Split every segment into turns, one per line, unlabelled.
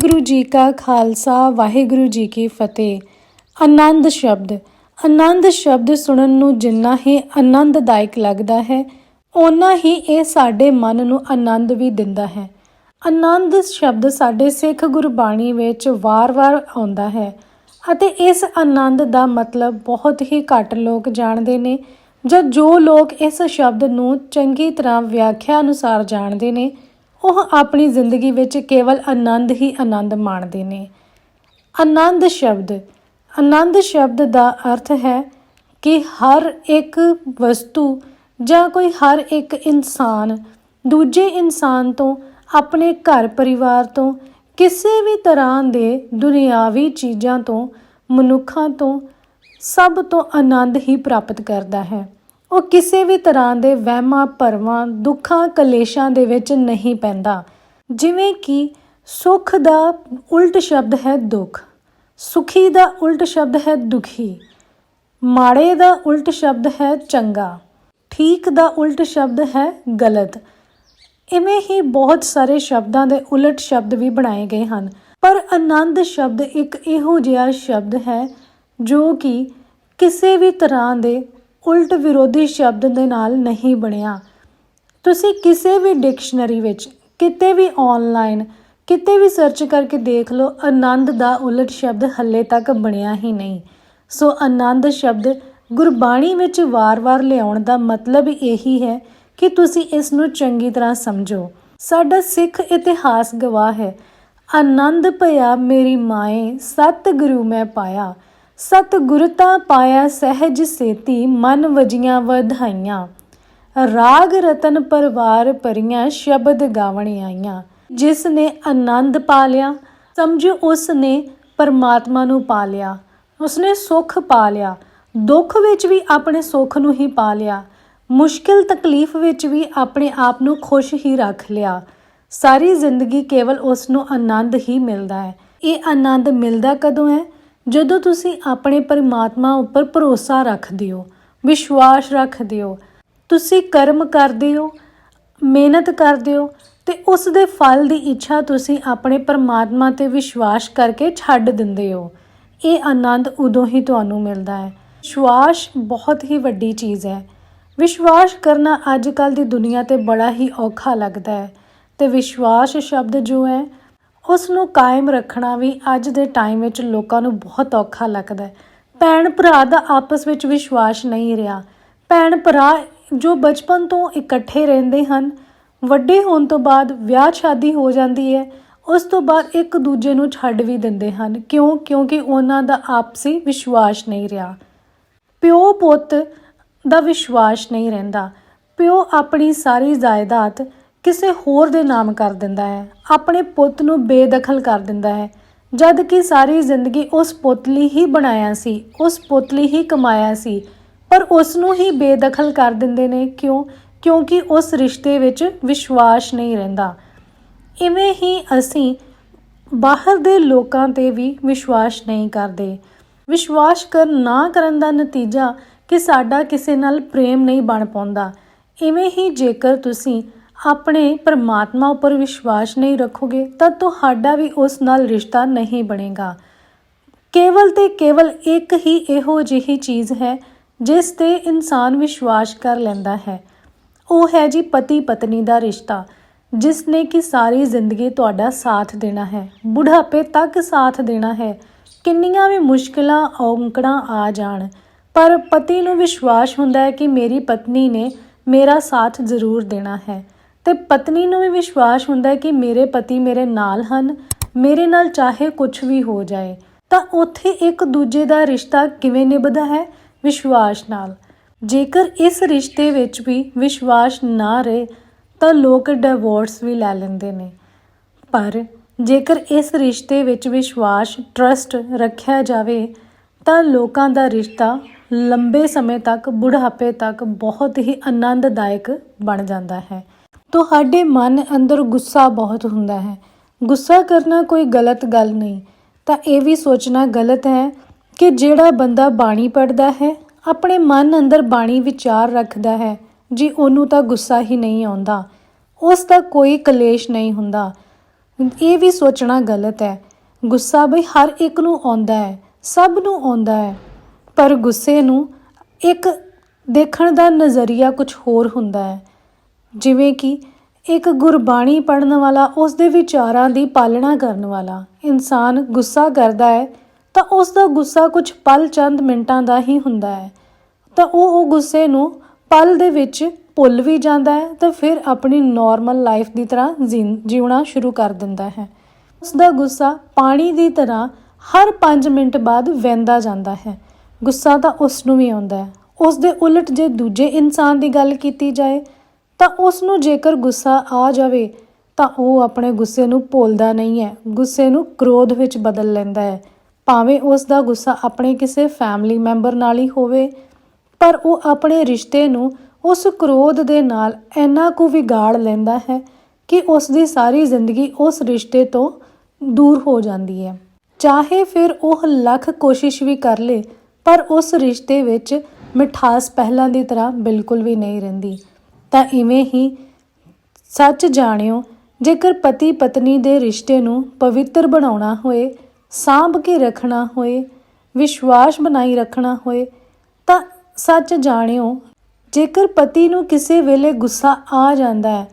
ਗੁਰੂ ਜੀ ਕਾ ਖਾਲਸਾ, ਵਾਹਿਗੁਰੂ ਜੀ ਕੀ ਫਤਿਹ। ਆਨੰਦ ਸ਼ਬਦ। ਆਨੰਦ ਸ਼ਬਦ ਸੁਣਨ ਨੂੰ ਜਿੰਨਾ ਹੀ ਆਨੰਦਦਾਇਕ ਲੱਗਦਾ ਹੈ, ਓਨਾ ਹੀ ਇਹ ਸਾਡੇ ਮਨ ਨੂੰ ਆਨੰਦ ਵੀ ਦਿੰਦਾ ਹੈ। ਆਨੰਦ ਸ਼ਬਦ ਸਾਡੇ ਸਿੱਖ ਗੁਰਬਾਣੀ ਵਿੱਚ ਵਾਰ-ਵਾਰ ਆਉਂਦਾ ਹੈ ਅਤੇ ਇਸ ਆਨੰਦ ਦਾ ਮਤਲਬ ਬਹੁਤ ਹੀ ਘੱਟ ਲੋਕ ਜਾਣਦੇ ਨੇ ਜਾਂ ਜੋ ਲੋਕ ਇਸ ਸ਼ਬਦ ਨੂੰ ਚੰਗੀ ਤਰ੍ਹਾਂ ਵਿਆਖਿਆ ਅਨੁਸਾਰ ਜਾਣਦੇ ਨੇ ਉਹ ਆਪਣੀ ਜ਼ਿੰਦਗੀ ਵਿੱਚ ਕੇਵਲ ਆਨੰਦ ਹੀ ਆਨੰਦ ਮਾਣਦੇ ਨੇ। ਆਨੰਦ ਸ਼ਬਦ। ਆਨੰਦ ਸ਼ਬਦ ਦਾ ਅਰਥ ਹੈ ਕਿ ਹਰ ਇੱਕ ਵਸਤੂ ਜਾਂ ਕੋਈ ਹਰ ਇੱਕ ਇਨਸਾਨ ਦੂਜੇ ਇਨਸਾਨ ਤੋਂ, ਆਪਣੇ ਘਰ ਪਰਿਵਾਰ ਤੋਂ, ਕਿਸੇ ਵੀ ਤਰ੍ਹਾਂ ਦੇ ਦੁਨਿਆਵੀ ਚੀਜ਼ਾਂ ਤੋਂ, ਮਨੁੱਖਾਂ ਤੋਂ ਸਭ ਤੋਂ ਆਨੰਦ ਹੀ ਪ੍ਰਾਪਤ ਕਰਦਾ ਹੈ। ਉਹ ਕਿਸੇ ਵੀ ਤਰ੍ਹਾਂ ਦੇ ਵਹਿਮਾਂ, ਭਰਮਾਂ, ਦੁੱਖਾਂ, ਕਲੇਸ਼ਾਂ ਦੇ ਵਿੱਚ ਨਹੀਂ ਪੈਂਦਾ। ਜਿਵੇਂ ਕਿ ਸੁੱਖ ਦਾ ਉਲਟ ਸ਼ਬਦ ਹੈ ਦੁੱਖ, ਸੁਖੀ ਦਾ ਉਲਟ ਸ਼ਬਦ ਹੈ ਦੁਖੀ, ਮਾੜੇ ਦਾ ਉਲਟ ਸ਼ਬਦ ਹੈ ਚੰਗਾ, ਠੀਕ ਦਾ ਉਲਟ ਸ਼ਬਦ ਹੈ ਗਲਤ। ਇਵੇਂ ਹੀ ਬਹੁਤ ਸਾਰੇ ਸ਼ਬਦਾਂ ਦੇ ਉਲਟ ਸ਼ਬਦ ਵੀ ਬਣਾਏ ਗਏ ਹਨ। ਪਰ ਆਨੰਦ ਸ਼ਬਦ ਇੱਕ ਇਹੋ ਜਿਹਾ ਸ਼ਬਦ ਹੈ ਜੋ ਕਿ ਕਿਸੇ ਵੀ ਤਰ੍ਹਾਂ ਦੇ ਉਲਟ ਵਿਰੋਧੀ ਸ਼ਬਦ ਦੇ ਨਾਲ ਨਹੀਂ ਬਣਿਆ। ਤੁਸੀਂ ਕਿਸੇ ਵੀ ਡਿਕਸ਼ਨਰੀ ਵਿੱਚ, ਕਿਤੇ ਵੀ ਆਨਲਾਈਨ ਕਿਤੇ ਵੀ ਸਰਚ ਕਰਕੇ ਦੇਖ ਲਓ, ਆਨੰਦ ਦਾ ਉਲਟ ਸ਼ਬਦ ਹੱਲੇ ਤੱਕ ਬਣਿਆ ਹੀ ਨਹੀਂ। ਸੋ ਆਨੰਦ ਸ਼ਬਦ ਗੁਰਬਾਣੀ ਵਿੱਚ ਵਾਰ-ਵਾਰ ਲਿਆਉਣ ਦਾ ਮਤਲਬ ਇਹੀ ਹੈ ਕਿ ਤੁਸੀਂ ਇਸ ਨੂੰ ਚੰਗੀ ਤਰ੍ਹਾਂ ਸਮਝੋ। ਸਾਡਾ ਸਿੱਖ ਇਤਿਹਾਸ ਗਵਾਹ ਹੈ। ਆਨੰਦ ਭਇਆ ਮੇਰੀ ਮਾਏ, ਸਤਿਗੁਰੂ ਮੈਂ ਪਾਇਆ। ਸਤ ਗੁਰਤਾ ਪਾਇਆ ਸਹਿਜ ਸੇਤੀ, ਮਨ ਵਜੀਆਂ ਵਧਾਈਆਂ। ਰਾਗ ਰਤਨ ਪਰਵਾਰ ਪਰੀਆਂ, ਸ਼ਬਦ ਗਾਵਣ ਆਈਆਂ। ਜਿਸ ਨੇ ਆਨੰਦ ਪਾ ਲਿਆ, ਸਮਝੋ ਉਸ ਨੇ ਪਰਮਾਤਮਾ ਨੂੰ ਪਾ ਲਿਆ। ਉਸਨੇ ਸੁੱਖ ਪਾ ਲਿਆ। ਦੁੱਖ ਵਿੱਚ ਵੀ ਆਪਣੇ ਸੁੱਖ ਨੂੰ ਹੀ ਪਾ ਲਿਆ। ਮੁਸ਼ਕਿਲ ਤਕਲੀਫ ਵਿੱਚ ਵੀ ਆਪਣੇ ਆਪ ਨੂੰ ਖੁਸ਼ ਹੀ ਰੱਖ ਲਿਆ। ਸਾਰੀ ਜ਼ਿੰਦਗੀ ਕੇਵਲ ਉਸ ਨੂੰ ਆਨੰਦ ਹੀ ਮਿਲਦਾ ਹੈ। ਇਹ ਆਨੰਦ ਮਿਲਦਾ ਕਦੋਂ ਹੈ? ਜਦੋਂ ਤੁਸੀਂ ਆਪਣੇ ਪਰਮਾਤਮਾ ਉੱਪਰ ਭਰੋਸਾ ਰੱਖਦੇ ਹੋ, ਵਿਸ਼ਵਾਸ ਰੱਖਦੇ ਹੋ, ਤੁਸੀਂ ਕਰਮ ਕਰਦੇ ਹੋ, ਮਿਹਨਤ ਕਰਦੇ ਹੋ, ਤੇ ਉਸ ਦੇ ਫਲ ਦੀ ਇੱਛਾ ਤੁਸੀਂ ਆਪਣੇ ਪਰਮਾਤਮਾ ਤੇ ਵਿਸ਼ਵਾਸ ਕਰਕੇ ਛੱਡ ਦਿੰਦੇ ਹੋ, ਇਹ ਆਨੰਦ ਉਦੋਂ ਹੀ ਤੁਹਾਨੂੰ ਮਿਲਦਾ ਹੈ। ਵਿਸ਼ਵਾਸ ਬਹੁਤ ਹੀ ਵੱਡੀ ਚੀਜ਼ ਹੈ। ਵਿਸ਼ਵਾਸ ਕਰਨਾ ਅੱਜ ਕੱਲ ਦੀ ਦੁਨੀਆ ਤੇ ਬੜਾ ਹੀ ਔਖਾ ਲੱਗਦਾ ਹੈ। ਤੇ ਵਿਸ਼ਵਾਸ ਸ਼ਬਦ ਜੋ ਹੈ ਉਸ ਨੂੰ ਕਾਇਮ ਰੱਖਣਾ ਵੀ ਅੱਜ ਦੇ ਟਾਈਮ ਵਿੱਚ ਲੋਕਾਂ ਨੂੰ ਬਹੁਤ ਔਖਾ ਲੱਗਦਾ ਹੈ। ਭੈਣ ਭਰਾ ਦਾ ਆਪਸ ਵਿੱਚ ਵਿਸ਼ਵਾਸ ਨਹੀਂ ਰਿਹਾ। ਭੈਣ ਭਰਾ ਜੋ ਬਚਪਨ ਤੋਂ ਇਕੱਠੇ ਰਹਿੰਦੇ ਹਨ, ਵੱਡੇ ਹੋਣ ਤੋਂ ਬਾਅਦ ਵਿਆਹ ਸ਼ਾਦੀ ਹੋ ਜਾਂਦੀ ਹੈ, ਉਸ ਤੋਂ ਬਾਅਦ ਇੱਕ ਦੂਜੇ ਨੂੰ ਛੱਡ ਵੀ ਦਿੰਦੇ ਹਨ। ਕਿਉਂ? ਕਿਉਂਕਿ ਉਹਨਾਂ ਦਾ ਆਪਸੀ ਵਿਸ਼ਵਾਸ ਨਹੀਂ ਰਿਹਾ। ਪਿਓ ਪੁੱਤ ਦਾ ਵਿਸ਼ਵਾਸ ਨਹੀਂ ਰਹਿੰਦਾ। ਪਿਓ ਆਪਣੀ ਸਾਰੀ ਜਾਇਦਾਦ ਕਿਸੇ ਹੋਰ ਦੇ ਨਾਮ ਕਰ ਦਿੰਦਾ ਹੈ, ਆਪਣੇ ਪੁੱਤ ਨੂੰ ਬੇਦਖਲ ਕਰ ਦਿੰਦਾ ਹੈ। ਜਦ ਕਿ ਸਾਰੀ ਜ਼ਿੰਦਗੀ ਉਸ ਪੁੱਤ ਲਈ ਹੀ ਬਣਾਇਆ ਸੀ, ਉਸ ਪੁੱਤ ਲਈ ਹੀ ਕਮਾਇਆ ਸੀ। ਪਰ ਉਸ ਨੂੰ ਹੀ ਬੇਦਖਲ ਕਰ ਦਿੰਦੇ ਨੇ, ਕਿਉਂ? ਕਿਉਂਕਿ ਉਸ ਰਿਸ਼ਤੇ ਵਿੱਚ ਵਿਸ਼ਵਾਸ ਨਹੀਂ ਰਹਿੰਦਾ। ਇਵੇਂ ਹੀ ਅਸੀਂ ਬਾਹਰ ਦੇ ਲੋਕਾਂ ਤੇ ਵੀ ਵਿਸ਼ਵਾਸ ਨਹੀਂ ਕਰਦੇ। ਵਿਸ਼ਵਾਸ ਕਰ ਨਾ ਕਰਨ ਦਾ ਨਤੀਜਾ ਕਿ ਸਾਡਾ ਕਿਸੇ ਨਾਲ ਪ੍ਰੇਮ ਨਹੀਂ ਬਣ ਪਾਉਂਦਾ। ਇਵੇਂ ਹੀ ਜੇਕਰ ਤੁਸੀਂ ਆਪਣੇ ਪਰਮਾਤਮਾ ਉੱਪਰ ਵਿਸ਼ਵਾਸ ਨਹੀਂ ਰੱਖੋਗੇ, ਤਾਂ ਤੁਹਾਡਾ ਵੀ ਉਸ ਨਾਲ ਰਿਸ਼ਤਾ ਨਹੀਂ ਬਣੇਗਾ। ਕੇਵਲ ਤੇ ਕੇਵਲ ਇੱਕ ਹੀ ਇਹੋ ਜਿਹੀ ਚੀਜ਼ ਹੈ, ਜਿਸ ਤੇ ਇਨਸਾਨ ਵਿਸ਼ਵਾਸ ਕਰ ਲੈਂਦਾ ਹੈ। ਉਹ ਹੈ ਜੀ ਪਤੀ ਪਤਨੀ ਦਾ ਰਿਸ਼ਤਾ ਜਿਸ ਨੇ ਕਿ ਸਾਰੀ ਜ਼ਿੰਦਗੀ ਤੁਹਾਡਾ ਸਾਥ ਦੇਣਾ ਹੈ। ਬੁਢਾਪੇ ਤੱਕ ਸਾਥ ਦੇਣਾ ਹੈ। ਕਿੰਨੀਆਂ ਵੀ ਮੁਸ਼ਕਲਾਂ, ਔਂਕੜਾਂ ਆ ਜਾਣ, ਪਰ ਪਤੀ ਨੂੰ ਵਿਸ਼ਵਾਸ ਹੁੰਦਾ ਹੈ ਕਿ ਮੇਰੀ ਪਤਨੀ ਨੇ ਮੇਰਾ ਸਾਥ ਜ਼ਰੂਰ ਦੇਣਾ ਹੈ। ਤੇ ਪਤਨੀ ਨੂੰ ਵੀ ਵਿਸ਼ਵਾਸ ਹੁੰਦਾ ਹੈ ਕਿ ਮੇਰੇ ਪਤੀ ਮੇਰੇ ਨਾਲ ਹਨ, ਮੇਰੇ ਨਾਲ ਚਾਹੇ ਕੁਝ ਵੀ ਹੋ ਜਾਏ। ਤਾਂ ਉੱਥੇ ਇੱਕ ਦੂਜੇ ਦਾ ਰਿਸ਼ਤਾ ਕਿਵੇਂ ਨਿਭਦਾ ਹੈ? ਵਿਸ਼ਵਾਸ ਨਾਲ। ਜੇਕਰ ਇਸ ਰਿਸ਼ਤੇ ਵਿੱਚ ਵੀ ਵਿਸ਼ਵਾਸ ਨਾ ਰਹੇ, ਤਾਂ ਲੋਕ ਡਿਵੋਰਸ ਵੀ ਲੈ ਲੈਂਦੇ ਨੇ। ਪਰ ਜੇਕਰ ਇਸ ਰਿਸ਼ਤੇ ਵਿੱਚ ਵਿਸ਼ਵਾਸ ਟਰਸਟ ਰੱਖਿਆ ਜਾਵੇ, ਤਾਂ ਲੋਕਾਂ ਦਾ ਰਿਸ਼ਤਾ ਲੰਬੇ ਸਮੇਂ ਤੱਕ, ਬੁਢਾਪੇ ਤੱਕ ਬਹੁਤ ਹੀ ਆਨੰਦਦਾਇਕ ਬਣ ਜਾਂਦਾ ਹੈ। ਤੁਹਾਡੇ ਮਨ ਅੰਦਰ ਗੁੱਸਾ ਬਹੁਤ ਹੁੰਦਾ ਹੈ। ਗੁੱਸਾ ਕਰਨਾ ਕੋਈ ਗਲਤ ਗੱਲ ਨਹੀਂ। ਤਾਂ ਇਹ ਵੀ ਸੋਚਣਾ ਗਲਤ ਹੈ ਕਿ ਜਿਹੜਾ ਬੰਦਾ ਬਾਣੀ ਪੜਦਾ ਹੈ, ਆਪਣੇ ਮਨ ਅੰਦਰ ਬਾਣੀ ਵਿਚਾਰ ਰੱਖਦਾ ਹੈ। ਜੀ ਉਹਨੂੰ ਤਾਂ ਗੁੱਸਾ ਹੀ ਨਹੀਂ ਆਉਂਦਾ, ਉਸ ਦਾ ਕੋਈ ਕਲੇਸ਼ ਨਹੀਂ ਹੁੰਦਾ। ਇਹ ਵੀ ਸੋਚਣਾ ਗਲਤ ਹੈ। ਗੁੱਸਾ ਬਈ ਹਰ ਇੱਕ ਨੂੰ ਆਉਂਦਾ ਹੈ, ਸਭ ਨੂੰ ਆਉਂਦਾ ਹੈ। ਪਰ ਗੁੱਸੇ ਨੂੰ ਇੱਕ ਦੇਖਣ ਦਾ ਨਜ਼ਰੀਆ ਕੁਝ ਹੋਰ ਹੁੰਦਾ ਹੈ। ਜਿਵੇਂ ਕਿ ਇੱਕ ਗੁਰਬਾਣੀ ਪੜਨ ਵਾਲਾ, ਉਸ ਦੇ ਵਿਚਾਰਾਂ ਦੀ ਪਾਲਣਾ ਕਰਨ ਵਾਲਾ ਇਨਸਾਨ ਗੁੱਸਾ ਕਰਦਾ ਹੈ, ਤਾਂ ਉਸ ਦਾ ਗੁੱਸਾ ਕੁਝ ਪਲ ਚੰਦ ਮਿੰਟਾਂ ਦਾ ਹੀ ਹੁੰਦਾ ਹੈ। ਤਾਂ ਉਹ ਉਹ ਗੁੱਸੇ ਨੂੰ ਪਲ ਦੇ ਵਿੱਚ ਭੁੱਲ ਵੀ ਜਾਂਦਾ ਹੈ ਤਾਂ ਫਿਰ ਆਪਣੀ ਨਾਰਮਲ ਲਾਈਫ ਦੀ ਤਰ੍ਹਾਂ ਜੀਣ- ਜਿਉਣਾ ਸ਼ੁਰੂ ਕਰ ਦਿੰਦਾ ਹੈ। ਉਸ ਦਾ ਗੁੱਸਾ ਪਾਣੀ ਦੀ ਤਰ੍ਹਾਂ ਹਰ 5 ਮਿੰਟ ਬਾਅਦ ਵਹਿੰਦਾ ਜਾਂਦਾ ਹੈ। ਗੁੱਸਾ ਤਾਂ ਉਸ ਨੂੰ ਵੀ ਆਉਂਦਾ ਹੈ। ਉਸ ਦੇ ਉਲਟ ਜੇ ਦੂਜੇ ਇਨਸਾਨ ਦੀ ਗੱਲ ਕੀਤੀ ਜਾਏ ਤਾਂ ਉਸ ਨੂੰ ਜੇਕਰ ਗੁੱਸਾ ਆ ਜਾਵੇ, ਤਾਂ ਉਹ ਆਪਣੇ ਗੁੱਸੇ ਨੂੰ ਭੁੱਲਦਾ ਨਹੀਂ ਹੈ। ਗੁੱਸੇ ਨੂੰ ਕ੍ਰੋਧ ਵਿੱਚ ਬਦਲ ਲੈਂਦਾ ਹੈ। ਭਾਵੇਂ ਉਸ ਦਾ ਗੁੱਸਾ ਆਪਣੇ ਕਿਸੇ ਫੈਮਿਲੀ ਮੈਂਬਰ ਨਾਲ ਹੀ ਹੋਵੇ, ਪਰ ਉਹ ਆਪਣੇ ਰਿਸ਼ਤੇ ਨੂੰ ਉਸ ਕ੍ਰੋਧ ਦੇ ਨਾਲ ਇੰਨਾ ਕੁ ਵਿਗਾੜ ਲੈਂਦਾ ਹੈ ਕਿ ਉਸ ਦੀ ਸਾਰੀ ਜ਼ਿੰਦਗੀ ਉਸ ਰਿਸ਼ਤੇ ਤੋਂ ਦੂਰ ਹੋ ਜਾਂਦੀ ਹੈ। ਚਾਹੇ ਫਿਰ ਉਹ ਲੱਖ ਕੋਸ਼ਿਸ਼ ਵੀ ਕਰ ਲੇ, ਪਰ ਉਸ ਰਿਸ਼ਤੇ ਵਿੱਚ ਮਿਠਾਸ ਪਹਿਲਾਂ ਦੀ ਤਰ੍ਹਾਂ ਬਿਲਕੁਲ ਵੀ ਨਹੀਂ ਰਹਿੰਦੀ। ਤਾਂ ਇਵੇਂ ਹੀ ਸੱਚ ਜਾਣਿਓ, ਜੇਕਰ ਪਤੀ ਪਤਨੀ ਦੇ ਰਿਸ਼ਤੇ ਨੂੰ ਪਵਿੱਤਰ ਬਣਾਉਣਾ ਹੋਏ, ਸਾਂਭ ਕੇ ਰੱਖਣਾ ਹੋਏ, ਵਿਸ਼ਵਾਸ ਬਣਾਈ ਰੱਖਣਾ ਹੋਏ, ਤਾਂ ਸੱਚ ਜਾਣਿਓ, ਜੇਕਰ ਪਤੀ ਨੂੰ ਕਿਸੇ ਵੇਲੇ ਗੁੱਸਾ ਆ ਜਾਂਦਾ ਹੈ,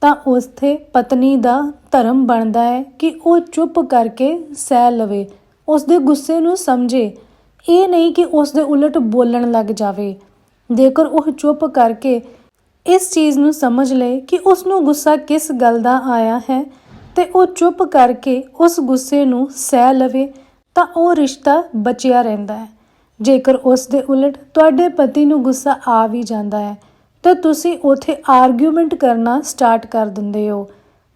ਤਾਂ ਉਸਥੇ ਪਤਨੀ ਦਾ ਧਰਮ ਬਣਦਾ ਹੈ ਕਿ ਉਹ ਚੁੱਪ ਕਰਕੇ ਸਹਿ ਲਵੇ ਉਸ ਦੇ ਗੁੱਸੇ ਨੂੰ ਸਮਝੇ। ਇਹ ਨਹੀਂ ਕਿ ਉਸ ਦੇ ਉਲਟ ਬੋਲਣ ਲੱਗ ਜਾਵੇ। ਜੇਕਰ ਉਹ ਚੁੱਪ ਕਰਕੇ ਇਸ ਚੀਜ਼ ਨੂੰ ਸਮਝ ਲਏ ਕਿ ਉਸ ਨੂੰ ਗੁੱਸਾ ਕਿਸ ਗੱਲ ਦਾ ਆਇਆ ਹੈ ਤੇ ਉਹ ਚੁੱਪ ਕਰਕੇ ਉਸ ਗੁੱਸੇ ਨੂੰ ਸਹਿ ਲਵੇ ਤਾਂ ਉਹ ਰਿਸ਼ਤਾ ਬਚਿਆ ਰਹਿੰਦਾ ਹੈ। ਜੇਕਰ ਉਸ ਦੇ ਉਲਟ ਤੁਹਾਡੇ ਪਤੀ ਨੂੰ ਗੁੱਸਾ ਆ ਵੀ ਜਾਂਦਾ ਹੈ, ਤਾਂ ਤੁਸੀਂ ਉਥੇ ਆਰਗੂਮੈਂਟ ਕਰਨਾ ਸਟਾਰਟ ਕਰ ਦਿੰਦੇ ਹੋ।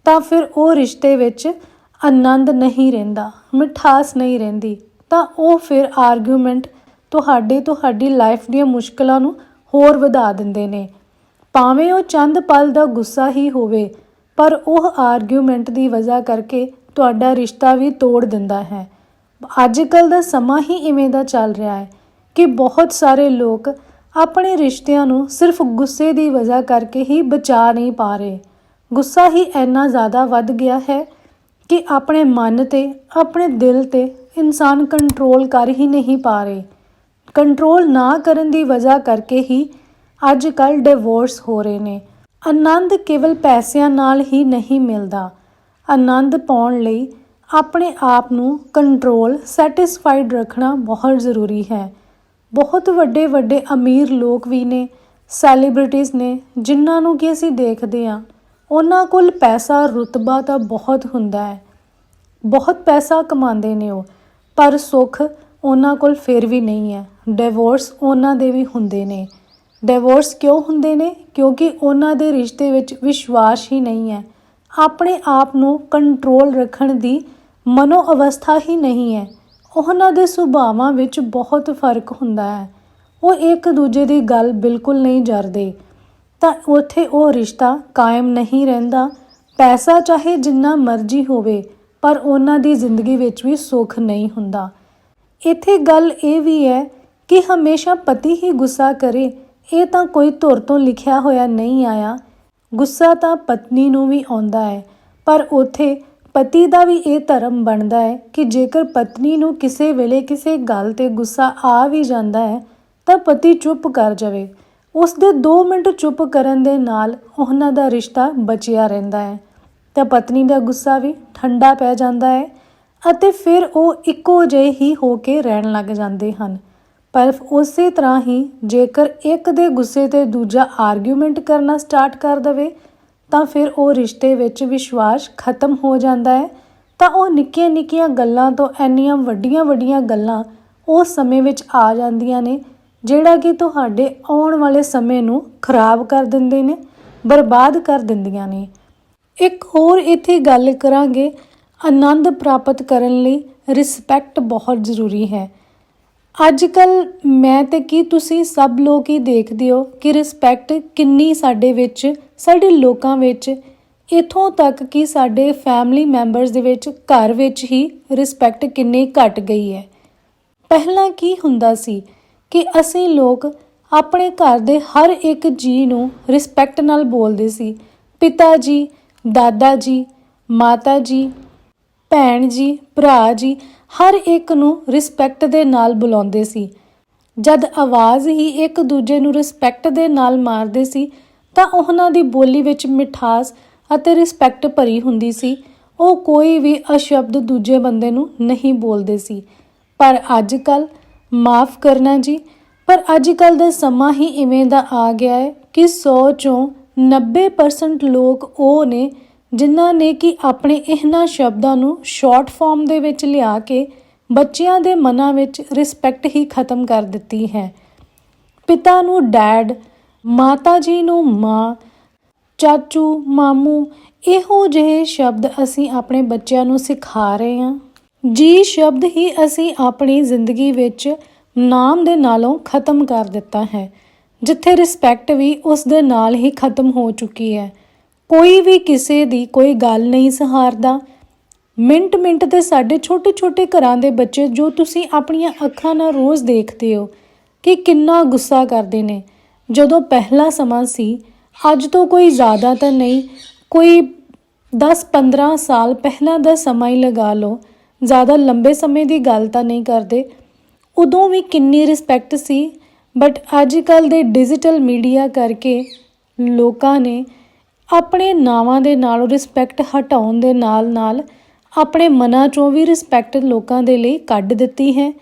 ਤਾਂ ਫਿਰ ਉਹ ਰਿਸ਼ਤੇ ਵਿੱਚ ਆਨੰਦ ਨਹੀਂ ਰਹਿੰਦਾ, ਮਿਠਾਸ ਨਹੀਂ ਰਹਿੰਦੀ। ਤਾਂ ਉਹ ਫਿਰ ਆਰਗੂਮੈਂਟ ਤੁਹਾਡੇ ਤੁਹਾਡੀ ਲਾਈਫ ਦੀਆਂ ਮੁਸ਼ਕਲਾਂ ਨੂੰ ਹੋਰ ਵਧਾ ਦਿੰਦੇ ਨੇ। ਭਾਵੇਂ ਉਹ ਚੰਦ ਪਲ ਦਾ ਗੁੱਸਾ ਹੀ ਹੋਵੇ, ਪਰ ਉਹ ਆਰਗੂਮੈਂਟ ਦੀ ਵਜ੍ਹਾ ਕਰਕੇ ਤੁਹਾਡਾ ਰਿਸ਼ਤਾ ਵੀ ਤੋੜ ਦਿੰਦਾ ਹੈ। ਅੱਜ ਕੱਲ ਦਾ ਸਮਾਂ ਹੀ ਇਵੇਂ ਦਾ ਚੱਲ ਰਿਹਾ ਹੈ ਕਿ ਬਹੁਤ ਸਾਰੇ ਲੋਕ ਆਪਣੇ ਰਿਸ਼ਤਿਆਂ ਨੂੰ ਸਿਰਫ ਗੁੱਸੇ ਦੀ ਵਜ੍ਹਾ ਕਰਕੇ ਹੀ ਬਚਾ ਨਹੀਂ ਪਾ ਰਹੇ। ਗੁੱਸਾ ਹੀ ਇੰਨਾ ਜ਼ਿਆਦਾ ਵੱਧ ਗਿਆ ਹੈ ਕਿ ਆਪਣੇ ਮਨ ਤੇ, ਆਪਣੇ ਦਿਲ ਤੇ ਇਨਸਾਨ ਕੰਟਰੋਲ ਕਰ ਹੀ ਨਹੀਂ ਪਾ ਰਹੇ। ਕੰਟਰੋਲ ਨਾ ਕਰਨ ਦੀ ਵਜ੍ਹਾ ਕਰਕੇ ਹੀ ਅੱਜ ਕੱਲ ਡਿਵੋਰਸ ਹੋ ਰਹੇ ਨੇ। ਆਨੰਦ ਕੇਵਲ ਪੈਸਿਆਂ ਨਾਲ ਹੀ ਨਹੀਂ ਮਿਲਦਾ। ਆਨੰਦ ਪਾਉਣ ਲਈ ਆਪਣੇ ਆਪ ਨੂੰ ਕੰਟਰੋਲ, ਸੈਟੀਸਫਾਈਡ ਰੱਖਣਾ ਬਹੁਤ ਜ਼ਰੂਰੀ ਹੈ। ਬਹੁਤ ਵੱਡੇ ਵੱਡੇ ਅਮੀਰ ਲੋਕ ਵੀ ਨੇ, ਸੈਲੀਬ੍ਰਿਟੀਜ਼ ਨੇ, ਜਿਨ੍ਹਾਂ ਨੂੰ ਕਿ ਅਸੀਂ ਦੇਖਦੇ ਹਾਂ। ਉਹਨਾਂ ਕੋਲ ਪੈਸਾ ਰੁਤਬਾ ਤਾਂ ਬਹੁਤ ਹੁੰਦਾ ਹੈ। ਬਹੁਤ ਪੈਸਾ ਕਮਾਉਂਦੇ ਨੇ ਉਹ, ਪਰ ਸੁੱਖ ਉਹਨਾਂ ਕੋਲ ਫਿਰ ਵੀ ਨਹੀਂ ਹੈ। ਡਿਵੋਰਸ ਉਹਨਾਂ ਦੇ ਵੀ ਹੁੰਦੇ ਨੇ। ਡਿਵੋਰਸ ਕਿਉਂ ਹੁੰਦੇ ਨੇ? ਕਿਉਂਕਿ ਉਹਨਾਂ ਦੇ ਰਿਸ਼ਤੇ ਵਿੱਚ ਵਿਸ਼ਵਾਸ ਹੀ ਨਹੀਂ ਹੈ। ਆਪਣੇ ਆਪ ਨੂੰ ਕੰਟਰੋਲ ਰੱਖਣ ਦੀ ਮਨੋ ਅਵਸਥਾ ਹੀ ਨਹੀਂ ਹੈ। ਉਹਨਾਂ ਦੇ ਸੁਭਾਵਾਂ ਵਿੱਚ ਬਹੁਤ ਫ਼ਰਕ ਹੁੰਦਾ ਹੈ। ਉਹ ਇੱਕ ਦੂਜੇ ਦੀ ਗੱਲ ਬਿਲਕੁਲ ਨਹੀਂ ਜਰਦੇ। ਤਾਂ ਉੱਥੇ ਉਹ ਰਿਸ਼ਤਾ ਕਾਇਮ ਨਹੀਂ ਰਹਿੰਦਾ। ਪੈਸਾ ਚਾਹੇ ਜਿੰਨਾ ਮਰਜ਼ੀ ਹੋਵੇ, ਪਰ ਉਹਨਾਂ ਦੀ ਜ਼ਿੰਦਗੀ ਵਿੱਚ ਵੀ ਸੁੱਖ ਨਹੀਂ ਹੁੰਦਾ। ਇੱਥੇ ਗੱਲ ਇਹ ਵੀ ਹੈ ਕਿ ਹਮੇਸ਼ਾ ਪਤੀ ਹੀ ਗੁੱਸਾ ਕਰੇ ਇਹ ਤਾਂ ਕੋਈ ਧੁਰ ਤੋਂ ਲਿਖਿਆ ਹੋਇਆ ਨਹੀਂ ਆਇਆ। ਗੁੱਸਾ ਤਾਂ ਪਤਨੀ ਨੂੰ ਵੀ ਆਉਂਦਾ ਹੈ, ਪਰ ਉਥੇ ਪਤੀ ਦਾ ਵੀ ਇਹ ਧਰਮ ਬਣਦਾ ਹੈ ਕਿ ਜੇਕਰ ਪਤਨੀ ਨੂੰ ਕਿਸੇ ਵੇਲੇ ਕਿਸੇ ਗੱਲ ਤੇ ਗੁੱਸਾ ਆ ਵੀ ਜਾਂਦਾ ਹੈ, ਤਾਂ ਪਤੀ ਚੁੱਪ ਕਰ ਜਾਵੇ। ਉਸ ਦੇ 2 ਮਿੰਟ ਚੁੱਪ ਕਰਨ ਦੇ ਨਾਲ ਉਹਨਾਂ ਦਾ ਰਿਸ਼ਤਾ ਬਚਿਆ ਰਹਿੰਦਾ ਹੈ। ਤਾਂ ਪਤਨੀ ਦਾ ਗੁੱਸਾ ਵੀ ਠੰਡਾ ਪੈ ਜਾਂਦਾ ਹੈ ਅਤੇ ਫਿਰ ਉਹ ਇੱਕੋ ਜਿਹੇ ਹੀ ਹੋ ਕੇ ਰਹਿਣ ਲੱਗ ਜਾਂਦੇ ਹਨ। ਪਰ ਉਸੇ ਤਰ੍ਹਾਂ ਹੀ ਜੇਕਰ ਇੱਕ ਦੇ ਗੁੱਸੇ ਤੇ ਦੂਜਾ ਆਰਗੂਮੈਂਟ ਕਰਨਾ ਸਟਾਰਟ ਕਰ ਦਵੇ, ਤਾਂ ਫਿਰ ਉਹ ਰਿਸ਼ਤੇ ਵਿੱਚ ਵਿਸ਼ਵਾਸ ਖਤਮ ਹੋ ਜਾਂਦਾ ਹੈ। ਤਾਂ ਉਹ ਨਿੱਕੀਆਂ ਨਿੱਕੀਆਂ ਗੱਲਾਂ ਤੋਂ ਇੰਨੀਆਂ ਵੱਡੀਆਂ ਵੱਡੀਆਂ ਗੱਲਾਂ ਉਸ ਸਮੇਂ ਵਿੱਚ ਆ ਜਾਂਦੀਆਂ ਨੇ, ਜਿਹੜਾ ਕਿ ਤੁਹਾਡੇ ਆਉਣ ਵਾਲੇ ਸਮੇਂ ਨੂੰ ਖਰਾਬ ਕਰ ਦਿੰਦੇ ਨੇ, ਬਰਬਾਦ ਕਰ ਦਿੰਦੀਆਂ ਨੇ। ਇੱਕ ਹੋਰ ਇੱਥੇ ਗੱਲ ਕਰਾਂਗੇ, ਆਨੰਦ ਪ੍ਰਾਪਤ ਕਰਨ ਲਈ ਰਿਸਪੈਕਟ ਬਹੁਤ ਜ਼ਰੂਰੀ ਹੈ। ਅੱਜ ਕੱਲ ਮੈਂ ਤੇ ਕੀ ਤੁਸੀਂ ਸਭ ਲੋਕ ਹੀ ਦੇਖਦੇ ਹੋ ਕਿ ਰਿਸਪੈਕਟ ਕਿੰਨੀ ਸਾਡੇ ਵਿੱਚ, ਸਾਡੇ ਲੋਕਾਂ ਵਿੱਚ, ਇਥੋਂ ਤੱਕ ਕਿ ਸਾਡੇ ਫੈਮਿਲੀ ਮੈਂਬਰਸ ਦੇ ਵਿੱਚ, ਘਰ ਵਿੱਚ ਹੀ ਰਿਸਪੈਕਟ ਕਿੰਨੀ ਘਟ ਗਈ ਹੈ। ਪਹਿਲਾਂ ਕੀ ਹੁੰਦਾ ਸੀ ਕਿ ਅਸੀਂ ਲੋਕ ਆਪਣੇ ਘਰ ਦੇ ਹਰ ਇੱਕ ਜੀ ਨੂੰ ਰਿਸਪੈਕਟ ਨਾਲ ਬੋਲਦੇ ਸੀ। ਪਿਤਾ ਜੀ, ਦਾਦਾ ਜੀ, ਮਾਤਾ ਜੀ, ਭੈਣ ਜੀ, ਭਰਾ ਜੀ ਹਰ ਇੱਕ ਨੂੰ ਰਿਸਪੈਕਟ ਦੇ ਨਾਲ ਬੁਲਾਉਂਦੇ ਸੀ। ਜਦ ਆਵਾਜ਼ ਹੀ ਇੱਕ ਦੂਜੇ ਨੂੰ ਰਿਸਪੈਕਟ ਦੇ ਨਾਲ ਮਾਰਦੇ ਸੀ, ਤਾਂ ਉਹਨਾਂ ਦੀ ਬੋਲੀ ਵਿੱਚ ਮਿਠਾਸ ਅਤੇ ਰਿਸਪੈਕਟ ਭਰੀ ਹੁੰਦੀ ਸੀ। ਉਹ ਕੋਈ ਵੀ ਅਸ਼ਬਦ ਦੂਜੇ ਬੰਦੇ ਨੂੰ ਨਹੀਂ ਬੋਲਦੇ ਸੀ। ਪਰ ਅੱਜ ਕੱਲ ਮਾਫ ਕਰਨਾ ਜੀ, ਪਰ ਅੱਜ ਕੱਲ ਦਾ ਸਮਾਂ ਹੀ ਇਵੇਂ ਦਾ ਆ ਗਿਆ ਹੈ ਕਿ 100 ਚੋਂ 90% ਲੋਕ ਉਹ ਨੇ ਜਿਨ੍ਹਾਂ ਨੇ ਕਿ ਆਪਣੇ ਇਹਨਾਂ ਸ਼ਬਦਾਂ ਨੂੰ ਸ਼ਾਰਟ ਫਾਰਮ ਦੇ ਵਿੱਚ ਲਿਆ ਕੇ ਬੱਚਿਆਂ ਦੇ ਮਨਾਂ ਵਿੱਚ ਰਿਸਪੈਕਟ ਹੀ ਖਤਮ ਕਰ ਦਿੱਤੀ ਹੈ। ਪਿਤਾ ਨੂੰ ਡੈਡ ਮਾਤਾ ਜੀ ਨੂੰ ਮਾਂ, ਚਾਚੂ, ਮਾਮੂ ਇਹੋ ਜਿਹੇ ਸ਼ਬਦ ਅਸੀਂ ਆਪਣੇ ਬੱਚਿਆਂ ਨੂੰ ਸਿਖਾ ਰਹੇ ਹਾਂ। ਜੀ ਸ਼ਬਦ ਹੀ ਅਸੀਂ ਆਪਣੀ ਜ਼ਿੰਦਗੀ ਵਿੱਚ ਨਾਮ ਦੇ ਨਾਲੋਂ ਖਤਮ ਕਰ ਦਿੱਤਾ ਹੈ, ਜਿੱਥੇ ਰਿਸਪੈਕਟ ਵੀ ਉਸ ਦੇ ਨਾਲ ਹੀ ਖਤਮ ਹੋ ਚੁੱਕੀ ਹੈ। ਕੋਈ ਵੀ ਕਿਸੇ ਦੀ ਕੋਈ ਗੱਲ ਨਹੀਂ ਸਹਾਰਦਾ। ਮਿੰਟ ਮਿੰਟ ਤੇ ਸਾਡੇ ਛੋਟੇ ਛੋਟੇ ਘਰਾਂ ਦੇ ਬੱਚੇ ਜੋ ਤੁਸੀਂ ਆਪਣੀਆਂ ਅੱਖਾਂ ਨਾਲ ਰੋਜ਼ ਦੇਖਦੇ ਹੋ, ਕਿ ਕਿੰਨਾ ਗੁੱਸਾ ਕਰਦੇ ਨੇ। ਜਦੋਂ ਪਹਿਲਾ ਸਮਾਂ ਸੀ, ਅੱਜ ਤੋਂ ਕੋਈ ਜ਼ਿਆਦਾ ਤਾਂ ਨਹੀਂ, ਕੋਈ 10-15 ਸਾਲ ਪਹਿਲਾਂ ਦਾ ਸਮਾਂ ਹੀ ਲਗਾ ਲਓ। ਜ਼ਿਆਦਾ ਲੰਬੇ ਸਮੇਂ ਦੀ ਗੱਲ ਤਾਂ ਨਹੀਂ ਕਰਦੇ। ਉਦੋਂ ਵੀ ਕਿੰਨੀ ਰਿਸਪੈਕਟ ਸੀ ਬਟ ਅੱਜ ਕੱਲ ਦੇ ਡਿਜੀਟਲ ਮੀਡੀਆ ਕਰਕੇ ਲੋਕਾਂ ਨੇ ਆਪਣੇ ਨਾਵਾਂ ਦੇ ਨਾਲ ਰਿਸਪੈਕਟ ਹਟਾਉਣ ਦੇ ਨਾਲ ਨਾਲ ਆਪਣੇ ਮਨਾਂ ਚੋਂ ਵੀ ਰਿਸਪੈਕਟ ਲੋਕਾਂ ਦੇ ਲਈ ਕੱਢ ਦਿੱਤੀ ਹੈ।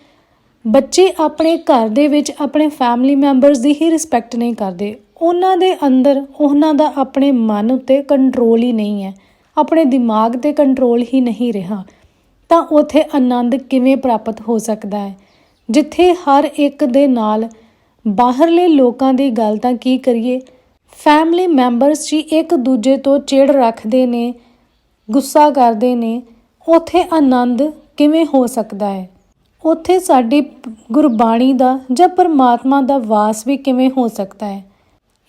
ਬੱਚੇ ਆਪਣੇ ਘਰ ਦੇ ਵਿੱਚ ਆਪਣੇ ਫੈਮਿਲੀ ਮੈਂਬਰਸ ਦੀ ਹੀ ਰਿਸਪੈਕਟ ਨਹੀਂ ਕਰਦੇ। ਉਹਨਾਂ ਦੇ ਅੰਦਰ ਉਹਨਾਂ ਦਾ ਆਪਣੇ ਮਨ ਉੱਤੇ ਕੰਟਰੋਲ ਹੀ ਨਹੀਂ ਹੈ। ਆਪਣੇ ਦਿਮਾਗ ਤੇ ਕੰਟਰੋਲ ਹੀ ਨਹੀਂ ਰਿਹਾ। ਤਾਂ ਉਥੇ ਆਨੰਦ ਕਿਵੇਂ ਪ੍ਰਾਪਤ ਹੋ ਸਕਦਾ ਹੈ? ਜਿੱਥੇ ਹਰ ਇੱਕ ਦੇ ਨਾਲ ਬਾਹਰਲੇ ਲੋਕਾਂ ਦੀ ਗੱਲ ਤਾਂ ਕੀ ਕਰੀਏ? ਫੈਮਿਲੀ ਮੈਂਬਰਸ ਜੀ ਇੱਕ ਦੂਜੇ ਤੋਂ ਚਿੜ ਰੱਖਦੇ ਨੇ, ਗੁੱਸਾ ਕਰਦੇ ਨੇ, ਉਥੇ ਆਨੰਦ ਕਿਵੇਂ ਹੋ ਸਕਦਾ ਹੈ? ਉਥੇ ਸਾਡੀ ਗੁਰਬਾਣੀ ਦਾ ਜਾਂ ਪਰਮਾਤਮਾ ਦਾ ਵਾਸ ਵੀ ਕਿਵੇਂ ਹੋ ਸਕਦਾ ਹੈ?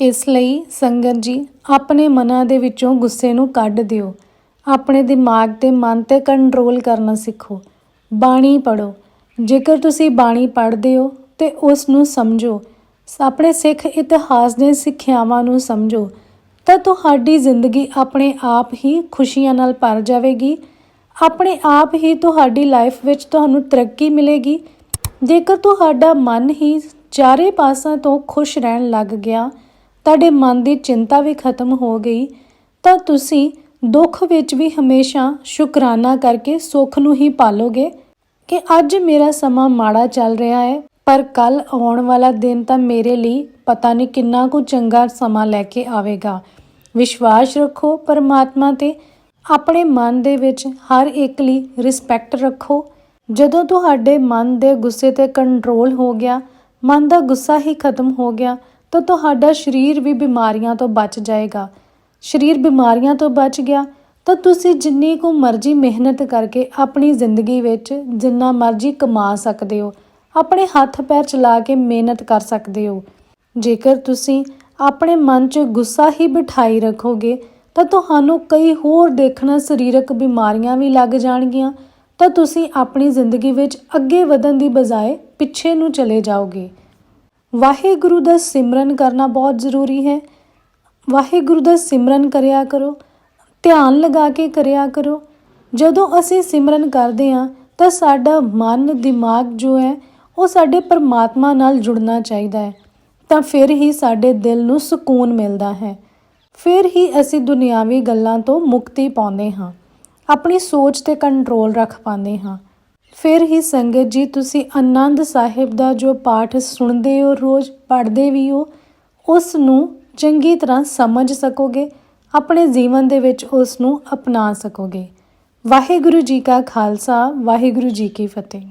ਇਸ ਲਈ ਸੰਗਤ ਜੀ, ਆਪਣੇ ਮਨਾਂ ਦੇ ਵਿੱਚੋਂ ਗੁੱਸੇ ਨੂੰ ਕੱਢ ਦਿਓ। ਆਪਣੇ ਦਿਮਾਗ ਤੇ ਮਨ ਤੇ ਕੰਟਰੋਲ ਕਰਨਾ ਸਿੱਖੋ। ਬਾਣੀ ਪੜੋ ਜੇਕਰ ਤੁਸੀਂ ਬਾਣੀ ਪੜ੍ਹਦੇ ਹੋ ਤੇ ਉਸ ਨੂੰ ਸਮਝੋ। ਆਪਣੇ ਸਿੱਖ ਇਤਿਹਾਸ ਦੀਆਂ ਸਿੱਖਿਆਵਾਂ ਨੂੰ ਸਮਝੋ, ਤਾਂ ਤੁਹਾਡੀ ਜ਼ਿੰਦਗੀ ਆਪਣੇ ਆਪ ਹੀ ਖੁਸ਼ੀਆਂ ਨਾਲ ਭਰ ਜਾਵੇਗੀ। ਆਪਣੇ ਆਪ ਹੀ ਤੁਹਾਡੀ ਲਾਈਫ ਵਿੱਚ ਤੁਹਾਨੂੰ ਤਰੱਕੀ ਮਿਲੇਗੀ। ਜੇਕਰ ਤੁਹਾਡਾ ਮਨ ਹੀ ਚਾਰੇ ਪਾਸਾਂ ਤੋਂ ਖੁਸ਼ ਰਹਿਣ ਲੱਗ ਗਿਆ, ਤੁਹਾਡੇ ਮਨ ਦੀ ਚਿੰਤਾ ਵੀ ਖਤਮ ਹੋ ਗਈ, ਤਾਂ ਤੁਸੀਂ ਦੁੱਖ ਵਿੱਚ ਵੀ ਹਮੇਸ਼ਾ ਸ਼ੁਕਰਾਨਾ ਕਰਕੇ ਸੁੱਖ ਨੂੰ ਹੀ ਪਾਲੋਗੇ ਕਿ ਅੱਜ ਮੇਰਾ ਸਮਾਂ ਮਾੜਾ ਚੱਲ ਰਿਹਾ ਹੈ। ਪਰ ਕੱਲ ਆਉਣ ਵਾਲਾ ਦਿਨ ਤਾਂ ਮੇਰੇ ਲਈ ਪਤਾ ਨਹੀਂ ਕਿੰਨਾ ਕੁ ਚੰਗਾ ਸਮਾਂ ਲੈ ਕੇ ਆਵੇਗਾ। ਵਿਸ਼ਵਾਸ ਰੱਖੋ ਪਰਮਾਤਮਾ ਤੇ। ਆਪਣੇ ਮਨ ਦੇ ਵਿੱਚ ਹਰ ਇੱਕ ਲਈ ਰਿਸਪੈਕਟ ਰੱਖੋ। ਜਦੋਂ ਤੁਹਾਡੇ ਮਨ ਦੇ ਗੁੱਸੇ ਤੇ ਕੰਟਰੋਲ ਹੋ ਗਿਆ, ਮਨ ਦਾ ਗੁੱਸਾ ਹੀ ਖਤਮ ਹੋ ਗਿਆ, ਤਾਂ ਤੁਹਾਡਾ ਸਰੀਰ ਵੀ ਬਿਮਾਰੀਆਂ ਤੋਂ ਬਚ ਜਾਏਗਾ। ਸਰੀਰ ਬਿਮਾਰੀਆਂ ਤੋਂ ਬਚ ਗਿਆ, ਤਾਂ ਤੁਸੀਂ ਜਿੰਨੀ ਕੁ ਮਰਜ਼ੀ ਮਿਹਨਤ ਕਰਕੇ ਆਪਣੀ ਜ਼ਿੰਦਗੀ ਵਿੱਚ ਜਿੰਨਾ ਮਰਜ਼ੀ ਕਮਾ ਸਕਦੇ ਹੋ। ਆਪਣੇ ਹੱਥ ਪੈਰ ਚਲਾ ਕੇ ਮਿਹਨਤ ਕਰ ਸਕਦੇ ਹੋ। ਜੇਕਰ ਤੁਸੀਂ ਆਪਣੇ ਮਨ 'ਚ ਗੁੱਸਾ ਹੀ ਬਿਠਾਈ ਰੱਖੋਗੇ, ਤਾਂ ਤੁਹਾਨੂੰ ਕਈ ਹੋਰ ਦੇਖਣਾ ਸਰੀਰਕ ਬਿਮਾਰੀਆਂ ਵੀ ਲੱਗ ਜਾਣਗੀਆਂ। ਤਾਂ ਤੁਸੀਂ ਆਪਣੀ ਜ਼ਿੰਦਗੀ ਵਿੱਚ ਅੱਗੇ ਵਧਣ ਦੀ ਬਜਾਏ ਪਿੱਛੇ ਨੂੰ ਚਲੇ ਜਾਓਗੇ। ਵਾਹਿਗੁਰੂ ਦਾ ਸਿਮਰਨ ਕਰਨਾ ਬਹੁਤ ਜ਼ਰੂਰੀ ਹੈ। ਵਾਹਿਗੁਰੂ ਦਾ ਸਿਮਰਨ ਕਰਿਆ ਕਰੋ, ਧਿਆਨ ਲਗਾ ਕੇ ਕਰਿਆ ਕਰੋ। ਜਦੋਂ ਅਸੀਂ ਸਿਮਰਨ ਕਰਦੇ ਹਾਂ, ਤਾਂ ਸਾਡਾ ਮਨ, ਦਿਮਾਗ ਜੋ ਹੈ ਉਹ ਸਾਡੇ ਪਰਮਾਤਮਾ ਨਾਲ ਜੁੜਨਾ ਚਾਹੀਦਾ ਹੈ, ਤਾਂ ਫਿਰ ਹੀ ਸਾਡੇ ਦਿਲ ਨੂੰ ਸਕੂਨ ਮਿਲਦਾ ਹੈ। ਫਿਰ ਹੀ ਅਸੀਂ ਦੁਨਿਆਵੀ ਗੱਲਾਂ ਤੋਂ ਮੁਕਤੀ ਪਾਉਂਦੇ ਹਾਂ, ਆਪਣੀ ਸੋਚ ਤੇ ਕੰਟਰੋਲ ਰੱਖ ਪਾਉਂਦੇ ਹਾਂ। ਫਿਰ ਹੀ ਸੰਗਤ ਜੀ, ਤੁਸੀਂ ਆਨੰਦ ਸਾਹਿਬ ਦਾ ਜੋ ਪਾਠ ਸੁਣਦੇ ਹੋ, ਰੋਜ਼ ਪੜ੍ਹਦੇ ਵੀ ਹੋ, ਉਸ ਨੂੰ ਚੰਗੀ ਤਰ੍ਹਾਂ ਸਮਝ ਸਕੋਗੇ, ਆਪਣੇ ਜੀਵਨ ਦੇ ਵਿੱਚ ਉਸ ਨੂੰ ਅਪਣਾ ਸਕੋਗੇ। ਵਾਹਿਗੁਰੂ ਜੀ ਕਾ ਖਾਲਸਾ, ਵਾਹਿਗੁਰੂ ਜੀ ਕੀ ਫਤਿਹ।